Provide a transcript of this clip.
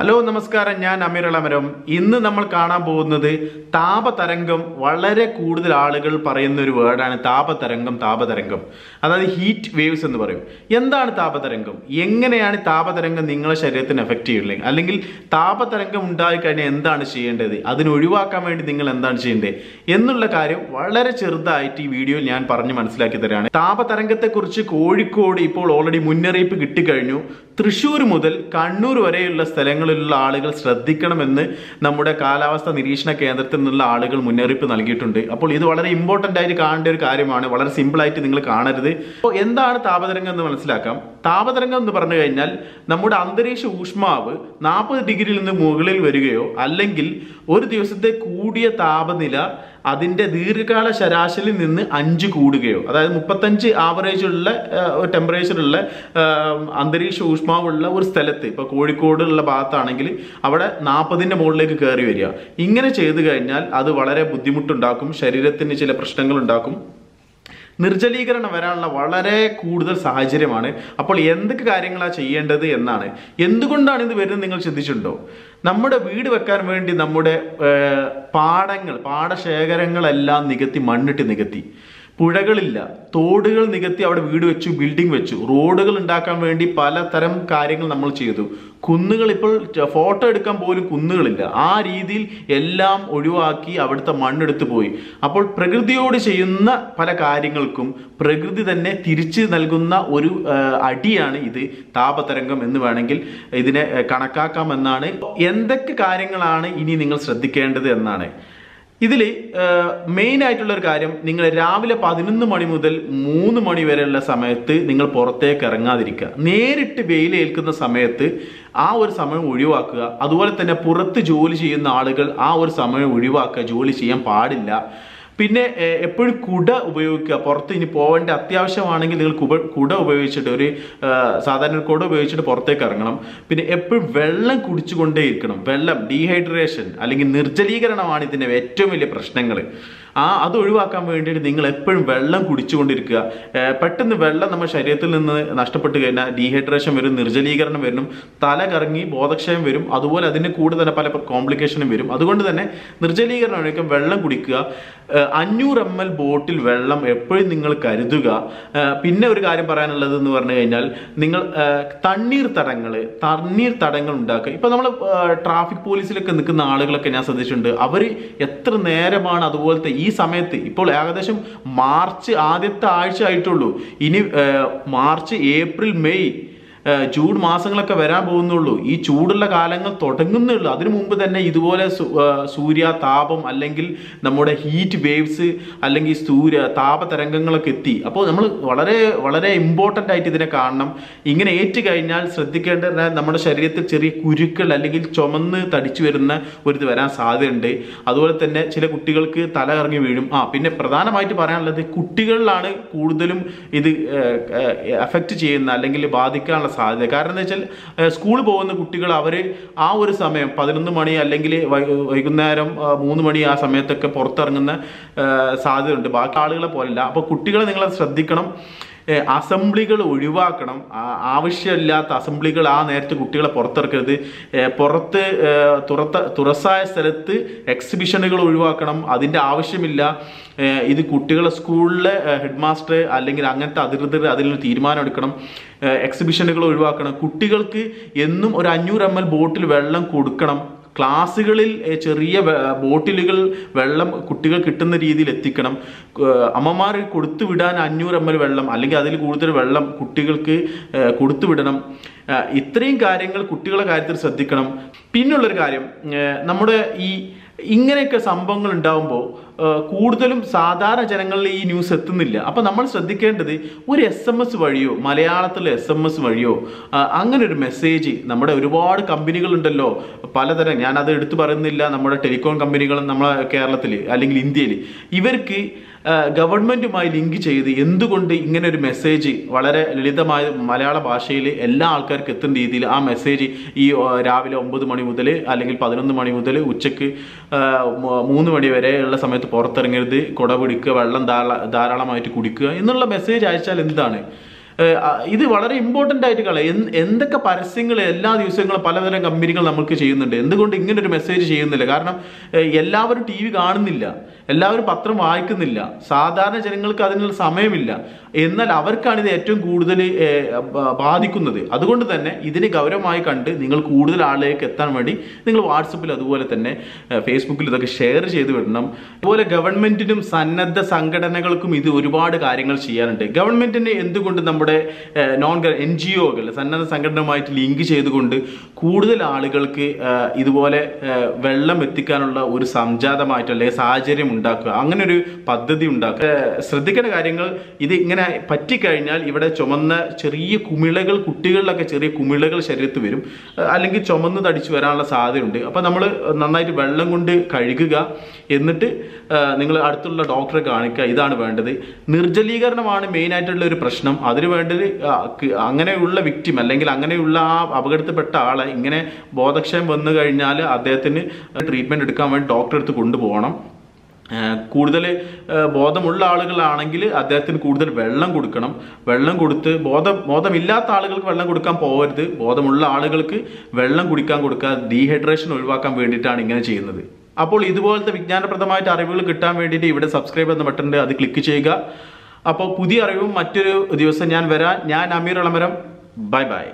Hello നമസ്കാരം. ഞാൻ അമീർ അമരം ഇന്ന് നമ്മൾ കാണാൻ പോകുന്നത് താപതരംഗം വളരെ കൂടുതൽ ആളുകൾ പറയുന്ന ഒരു വേർഡാണ് താപതരംഗം താപതരംഗം. അതായത് ഹീറ്റ് വേവ്സ് എന്ന് പറയും. എന്താണ് താപതരംഗം? എങ്ങനെയാണ് താപതരംഗം നിങ്ങളെ ശരീരത്തിന് എഫക്റ്റ് ചെയ്യുന്നത് അല്ലെങ്കിൽ താപതരംഗം ഉണ്ടായിക്കഴിഞ്ഞാൽ എന്താണ് ചെയ്യേണ്ടത്? അതിന് ഒഴിവാക്കാൻ വേണ്ടി നിങ്ങൾ എന്താണ് ചെയ്യേണ്ടത്? എന്നുള്ള കാര്യം വളരെ ചെറുതായിട്ട് ഈ വീഡിയോയിൽ ഞാൻ പറഞ്ഞ് മനസ്സിലാക്കി തരാണ്. താപതരംഗത്തെക്കുറിച്ച് കോഴിക്കോട് ഇപ്പോൾ ഓൾറെഡി മുന്നറിയിപ്പ് കിട്ടിക്കഴിഞ്ഞു. തൃശ്ശൂർ മുതൽ കണ്ണൂർ വരെയുള്ള സ്ഥലങ്ങളിലുള്ള ആളുകൾ ശ്രദ്ധിക്കണമെന്ന് നമ്മുടെ കാലാവസ്ഥ നിരീക്ഷണ കേന്ദ്രത്തിൽ നിന്നുള്ള ആളുകൾ മുന്നറിയിപ്പ് നൽകിയിട്ടുണ്ട്. അപ്പോൾ ഇത് വളരെ ഇമ്പോർട്ടന്റ് ആയിട്ട് കാണേണ്ട ഒരു കാര്യമാണ്. വളരെ സിമ്പിളായിട്ട് നിങ്ങൾ കാണരുത്. അപ്പോൾ എന്താണ് താപതരംഗം എന്ന് മനസ്സിലാക്കാം. താപതരംഗം എന്ന് പറഞ്ഞു കഴിഞ്ഞാൽ നമ്മുടെ അന്തരീക്ഷ ഊഷ്മാവ് നാൽപ്പത് ഡിഗ്രിയിൽ നിന്ന് മുകളിൽ വരികയോ അല്ലെങ്കിൽ ഒരു ദിവസത്തെ കൂടിയ താപനില അതിന്റെ ദീർഘകാല ശരാശരിയിൽ നിന്ന് അഞ്ച് കൂടുകയോ അതായത് മുപ്പത്തഞ്ച് ആവറേജ് ഉള്ള ടെമ്പറേച്ചർ ഉള്ള അന്തരീക്ഷ ഊഷ്മാവുള്ള ഒരു സ്ഥലത്ത് ഇപ്പോൾ കോഴിക്കോട് ഉള്ള ഭാഗത്താണെങ്കിൽ അവിടെ നാൽപ്പതിന്റെ മുകളിലേക്ക് കയറി വരിക. ഇങ്ങനെ ചെയ്തു കഴിഞ്ഞാൽ അത് വളരെ ബുദ്ധിമുട്ടുണ്ടാക്കും ശരീരത്തിന് ചില പ്രശ്നങ്ങൾ ഉണ്ടാക്കും നിർജലീകരണം വരാനുള്ള വളരെ കൂടുതൽ സാഹചര്യമാണ്. അപ്പോൾ എന്തൊക്കെ കാര്യങ്ങളാണ് ചെയ്യേണ്ടത് എന്നാണ്. എന്തുകൊണ്ടാണ് ഇത് വരുന്നത് നിങ്ങൾ ചിന്തിച്ചിട്ടുണ്ടോ? നമ്മുടെ വീട് വെക്കാൻ വേണ്ടി നമ്മുടെ പാടങ്ങൾ പാടശേഖരങ്ങളെല്ലാം നികത്തി മണ്ണിട്ട് നികത്തി. പുഴകളില്ല. തോടുകൾ നികത്തി അവിടെ വീട് വെച്ചു ബിൽഡിംഗ് വെച്ചു. റോഡുകൾ ഉണ്ടാക്കാൻ വേണ്ടി പലതരം കാര്യങ്ങൾ നമ്മൾ ചെയ്തു. കുന്നുകൾ ഇപ്പോൾ ഫോട്ടോ എടുക്കാൻ പോലും കുന്നുകളില്ല. ആ രീതിയിൽ എല്ലാം ഒഴിവാക്കി അവിടുത്തെ മണ്ണെടുത്ത് പോയി. അപ്പോൾ പ്രകൃതിയോട് ചെയ്യുന്ന പല കാര്യങ്ങൾക്കും പ്രകൃതി തന്നെ തിരിച്ച് നൽകുന്ന ഒരു അടിയാണ് ഇത്. താപതരംഗം എന്ന് വേണമെങ്കിൽ ഇതിനെ കണക്കാക്കാം കണക്കാക്കാമെന്നാണ് എന്തൊക്കെ കാര്യങ്ങളാണ് ഇനി നിങ്ങൾ ശ്രദ്ധിക്കേണ്ടത് എന്നാണ്. ഇതിൽ മെയിൻ ആയിട്ടുള്ള ഒരു കാര്യം നിങ്ങൾ രാവിലെ പതിനൊന്ന് മണി മുതൽ മൂന്ന് മണി വരെയുള്ള സമയത്ത് നിങ്ങൾ പുറത്തേക്ക് ഇറങ്ങാതിരിക്കുക. നേരിട്ട് വെയിലേൽക്കുന്ന സമയത്ത് ആ ഒരു സമയം ഒഴിവാക്കുക. അതുപോലെ തന്നെ പുറത്ത് ജോലി ചെയ്യുന്ന ആളുകൾ ആ ഒരു സമയം ഒഴിവാക്കുക. ജോലി ചെയ്യാൻ പാടില്ല. പിന്നെ എപ്പോഴും കുട ഉപയോഗിക്കുക. പുറത്ത് ഇനി പോകേണ്ട അത്യാവശ്യമാണെങ്കിൽ നിങ്ങൾ കുട കുട ഉപയോഗിച്ചിട്ട് ഒരു സാധാരണ കുട ഉപയോഗിച്ചിട്ട് പുറത്തേക്ക് ഇറങ്ങണം. പിന്നെ എപ്പോഴും വെള്ളം കുടിച്ചുകൊണ്ടേ ഇരിക്കണം വെള്ളം ഡീഹൈഡ്രേഷൻ അല്ലെങ്കിൽ നിർജലീകരണമാണ് ഇതിന്റെ ഏറ്റവും വലിയ പ്രശ്നങ്ങൾ. ആ അത് ഒഴിവാക്കാൻ വേണ്ടിയിട്ട് നിങ്ങൾ എപ്പോഴും വെള്ളം കുടിച്ചുകൊണ്ടിരിക്കുക. പെട്ടെന്ന് വെള്ളം നമ്മുടെ ശരീരത്തിൽ നിന്ന് നഷ്ടപ്പെട്ട് കഴിഞ്ഞാൽ ഡീഹൈഡ്രേഷൻ വരും നിർജലീകരണം വരും തല കറങ്ങി ബോധക്ഷയം വരും അതുപോലെ അതിന് കൂടെ തന്നെ പല കോംപ്ലിക്കേഷനും വരും. അതുകൊണ്ട് തന്നെ നിർജലീകരണം ഒഴിക്കാൻ വെള്ളം കുടിക്കുക. അഞ്ഞൂറ് എം എൽ ബോട്ടിൽ വെള്ളം എപ്പോഴും നിങ്ങൾ കരുതുക. പിന്നെ ഒരു കാര്യം പറയാനുള്ളത് എന്ന് പറഞ്ഞു കഴിഞ്ഞാൽ നിങ്ങൾ തണ്ണീർ തടങ്ങൾ തണ്ണീർ തടങ്ങൾ ഉണ്ടാക്കുക. ഇപ്പം നമ്മൾ ട്രാഫിക് പോലീസിലൊക്കെ നിൽക്കുന്ന ആളുകളൊക്കെ ഞാൻ ശ്രദ്ധിച്ചിട്ടുണ്ട്. അവർ എത്ര നേരമാണ് അതുപോലത്തെ സമയത്ത് ഇപ്പോൾ ഏകദേശം മാർച്ച് ആദ്യത്തെ ആഴ്ച ആയിട്ടുള്ളൂ. ഇനി മാർച്ച് ഏപ്രിൽ മെയ് ജൂൺ മാസങ്ങളൊക്കെ വരാൻ പോകുന്നുള്ളൂ. ഈ ചൂടുള്ള കാലങ്ങൾ തുടങ്ങുന്നുള്ളൂ. അതിനു മുമ്പ് തന്നെ ഇതുപോലെ സൂര്യ താപം അല്ലെങ്കിൽ നമ്മുടെ ഹീറ്റ് വേവ്സ് അല്ലെങ്കിൽ സൂര്യ താപതരംഗങ്ങളൊക്കെ എത്തി. അപ്പോൾ നമ്മൾ വളരെ വളരെ ഇമ്പോർട്ടന്റ് ആയിട്ട് ഇതിനെ കാണണം. ഇങ്ങനെ ഏറ്റു കഴിഞ്ഞാൽ ശ്രദ്ധിക്കേണ്ട നമ്മുടെ ശരീരത്തിൽ ചെറിയ കുരുക്കൾ അല്ലെങ്കിൽ ചുമന്ന് തടിച്ചു വരുന്ന ഒരു ഇത് വരാൻ സാധ്യതയുണ്ട്. അതുപോലെ തന്നെ ചില കുട്ടികൾക്ക് തല ഇറങ്ങി വീഴും. ആ പിന്നെ പ്രധാനമായിട്ട് പറയാനുള്ളത് കുട്ടികളിലാണ് കൂടുതലും ഇത് എഫക്റ്റ് ചെയ്യുന്ന അല്ലെങ്കിൽ ബാധിക്കാനുള്ള സാധ്യത. കാരണം എന്താ വെച്ചാൽ സ്കൂളിൽ പോകുന്ന കുട്ടികൾ അവർ ആ ഒരു സമയം പതിനൊന്ന് മണി അല്ലെങ്കിൽ വൈകുന്നേരം മൂന്ന് മണി ആ സമയത്തൊക്കെ പുറത്തിറങ്ങുന്ന സാധ്യതയുണ്ട്. ബാക്കി ആളുകളെ പോലല്ല അപ്പോൾ കുട്ടികളെ നിങ്ങൾ ശ്രദ്ധിക്കണം. അസംബ്ലികൾ ഒഴിവാക്കണം. ആവശ്യമില്ലാത്ത അസംബ്ലികൾ ആ നേരത്തെ കുട്ടികളെ പുറത്തിറക്കരുത്. പുറത്ത് തുറത്ത തുറസായ സ്ഥലത്ത് എക്സിബിഷനുകൾ ഒഴിവാക്കണം. അതിന്റെ ആവശ്യമില്ല. ഇത് കുട്ടികളെ സ്കൂളിലെ ഹെഡ് മാസ്റ്റർ അല്ലെങ്കിൽ അങ്ങനത്തെ അധികൃതർ അതിൽ തീരുമാനം എടുക്കണം. എക്സിബിഷനുകൾ ഒഴിവാക്കണം. കുട്ടികൾക്ക് എന്നും ഒരു അഞ്ഞൂറ് എം എൽ ബോട്ടിൽ വെള്ളം കൊടുക്കണം. ക്ലാസ്സുകളിൽ ചെറിയ ബോട്ടിലുകൾ വെള്ളം കുട്ടികൾ കിട്ടുന്ന രീതിയിൽ എത്തിക്കണം. അമ്മമാർ കൊടുത്തു വിടാൻ അഞ്ഞൂറ് എം എൽ വെള്ളം അല്ലെങ്കിൽ അതിൽ കൂടുതൽ വെള്ളം കുട്ടികൾക്ക് കൊടുത്തു വിടണം. ഇത്രയും കാര്യങ്ങൾ കുട്ടികളുടെ കാര്യത്തിൽ ശ്രദ്ധിക്കണം. പിന്നുള്ളൊരു കാര്യം നമ്മുടെ ഈ ഇങ്ങനെയൊക്കെ സംഭവങ്ങൾ ഉണ്ടാകുമ്പോൾ കൂടുതലും സാധാരണ ജനങ്ങളിൽ ഈ ന്യൂസ് എത്തുന്നില്ല. അപ്പം നമ്മൾ ശ്രദ്ധിക്കേണ്ടത് ഒരു എസ് എം എസ് വഴിയോ മലയാളത്തിലെ എസ് എം എസ് വഴിയോ അങ്ങനെ ഒരു മെസ്സേജ് നമ്മുടെ ഒരുപാട് കമ്പനികളുണ്ടല്ലോ പലതരം ഞാനത് എടുത്തു പറയുന്നില്ല നമ്മുടെ ടെലികോം കമ്പനികളും നമ്മളെ കേരളത്തിൽ അല്ലെങ്കിൽ ഇന്ത്യയിൽ ഇവർക്ക് ആ, ഗവൺമെന്റുമായി ലിങ്ക് ചെയ്ത് എന്തുകൊണ്ട് ഇങ്ങനെ ഒരു മെസ്സേജ് വളരെ ലളിതമായ മലയാള ഭാഷയിൽ എല്ലാ ആൾക്കാർക്കും എത്തുന്ന രീതിയിൽ ആ മെസ്സേജ് ഈ രാവിലെ ഒമ്പത് മണി മുതൽ അല്ലെങ്കിൽ പതിനൊന്ന് മണി മുതൽ ഉച്ചയ്ക്ക് ആ, മൂന്ന് മണി വരെ ഉള്ള സമയത്ത് പുറത്തിറങ്ങരുത് കുട പിടിക്കുക വെള്ളം ധാരാള ധാരാളമായിട്ട് കുടിക്കുക എന്നുള്ള മെസ്സേജ് അയച്ചാൽ എന്താണ്? ഇത് വളരെ ഇമ്പോർട്ടന്റ് ആയിട്ട് കളയാം. എന്ത്- എന്തൊക്കെ പരസ്യങ്ങൾ എല്ലാ ദിവസങ്ങളും പലതരം കമ്പനികൾ നമുക്ക് ചെയ്യുന്നുണ്ട്. എന്തുകൊണ്ട് ഇങ്ങനെ ഒരു മെസ്സേജ് ചെയ്യുന്നില്ല? കാരണം എല്ലാവരും ടി വി കാണുന്നില്ല. എല്ലാവരും പത്രം വായിക്കുന്നില്ല. സാധാരണ ജനങ്ങൾക്ക് അതിനുള്ള സമയമില്ല. എന്നാൽ അവർക്കാണ് ഇത് ഏറ്റവും കൂടുതൽ ബാധിക്കുന്നത്. അതുകൊണ്ട് തന്നെ ഇതിനെ ഗൗരവമായി കണ്ട് നിങ്ങൾ കൂടുതൽ ആളിലേക്ക് എത്താൻ വേണ്ടി നിങ്ങൾ വാട്സപ്പിൽ അതുപോലെ തന്നെ ഫേസ്ബുക്കിൽ ഇതൊക്കെ ഷെയർ ചെയ്ത് വിടണം അതുപോലെ ഗവൺമെന്റിനും സന്നദ്ധ സംഘടനകൾക്കും ഇത് ഒരുപാട് കാര്യങ്ങൾ ചെയ്യാനുണ്ട്. ഗവൺമെന്റിന് എന്തുകൊണ്ട് നമ്മുടെ ഏഹ്, നോൺ എൻ ജി ഒകൾ സന്നദ്ധ സംഘടനയുമായിട്ട് ലിങ്ക് ചെയ്തുകൊണ്ട് കൂടുതൽ ആളുകൾക്ക് ഇതുപോലെ വെള്ളം എത്തിക്കാനുള്ള ഒരു സംജാതമായിട്ട് അല്ലെങ്കിൽ സാഹചര്യം ഉണ്ടാക്കുക. അങ്ങനെ ഒരു പദ്ധതി ഉണ്ടാക്കുക. ശ്രദ്ധിക്കേണ്ട കാര്യങ്ങൾ ഇത് ഇങ്ങനെ പറ്റിക്കഴിഞ്ഞാൽ ഇവിടെ ചുമന്ന ചെറിയ കുമിളകൾ കുട്ടികളിലൊക്കെ ചെറിയ കുമിളകൾ ശരീരത്ത് വരും. അല്ലെങ്കിൽ ചുമന്ന് തടിച്ചു വരാനുള്ള സാധ്യതയുണ്ട്. അപ്പം നമ്മൾ നന്നായിട്ട് വെള്ളം കൊണ്ട് കഴുകുക. എന്നിട്ട് നിങ്ങൾ അടുത്തുള്ള ഡോക്ടറെ കാണിക്കുക. ഇതാണ് വേണ്ടത്. നിർജലീകരണമാണ് മെയിനായിട്ടുള്ള ഒരു പ്രശ്നം. അതിന് ക- അങ്ങനെയുള്ള വിക്റ്റിം അല്ലെങ്കിൽ അങ്ങനെയുള്ള ആ അപകടത്തിൽപ്പെട്ട ആളെ ഇങ്ങനെ ബോധക്ഷയം വന്നു കഴിഞ്ഞാൽ അദ്ദേഹത്തിന് ട്രീറ്റ്മെന്റ് എടുക്കാൻ വേണ്ടി ഡോക്ടറെ അടുത്ത് കൊണ്ടുപോകണം. കൂടുതൽ ബോധമുള്ള ആളുകളാണെങ്കിൽ അദ്ദേഹത്തിന് കൂടുതൽ വെള്ളം കൊടുക്കണം. വെള്ളം കൊടുത്ത് ബോധം ബോധമില്ലാത്ത ആളുകൾക്ക് വെള്ളം കൊടുക്കാൻ പോകരുത്. ബോധമുള്ള ആളുകൾക്ക് വെള്ളം കുടിക്കാൻ കൊടുക്കുക ഡീഹൈഡ്രേഷൻ ഒഴിവാക്കാൻ വേണ്ടിയിട്ടാണ് ഇങ്ങനെ ചെയ്യുന്നത്. അപ്പോൾ ഇതുപോലത്തെ വിജ്ഞാനപ്രദമായിട്ട് അറിവുകൾ കിട്ടാൻ വേണ്ടിയിട്ട് ഇവിടെ സബ്സ്ക്രൈബ് എന്ന ബട്ടൺ അത് ക്ലിക്ക് ചെയ്യുക. അപ്പോൾ പുതിയ അറിവും മറ്റൊരു ദിവസം ഞാൻ വരാം. ഞാൻ അമീർ അളമരം ബൈ ബൈ.